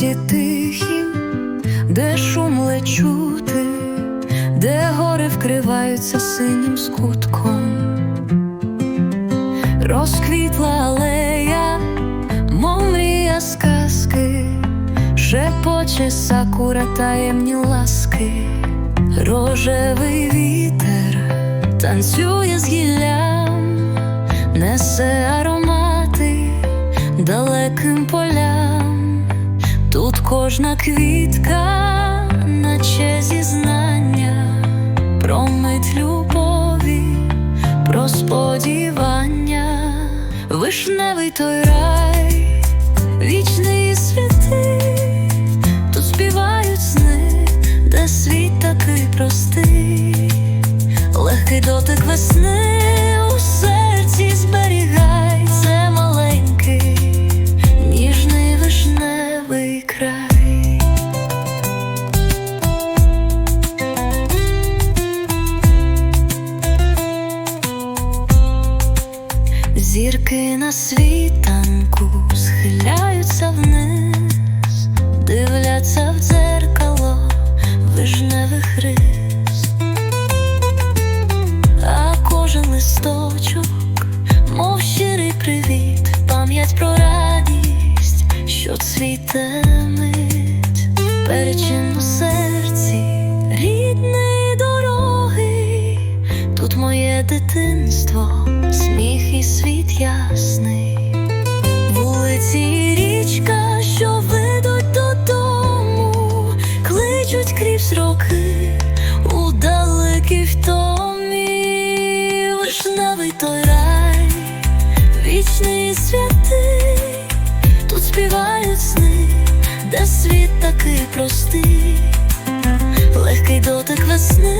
місті тихі, де шум лечути, де гори вкриваються синім скутком, розквітла алея, мов мрія сказки, шепоче сакура таємні ласки, рожевий вітер танцює з гіллям, несе аромати далеким по кожна квітка, наче зізнання, про мить любові, про сподівання, вишневий той рай, вічний святий, тут співають сни, де світ такий простий, легкий дотик весни Зірки на світанку схиляються вниз, дивляться в дзеркало вишневих рис, а кожен листочок, мов щирий привіт, пам'ять про радість, що цвіте мить, перечин у серці, рідний дитинство, сміх і світ ясний, вулиці і річка, що ведуть додому, кличуть крізь роки у далекій втомі, вишневий той рай, вічний і святий, тут співають сни, де світ такий простий, легкий дотик весни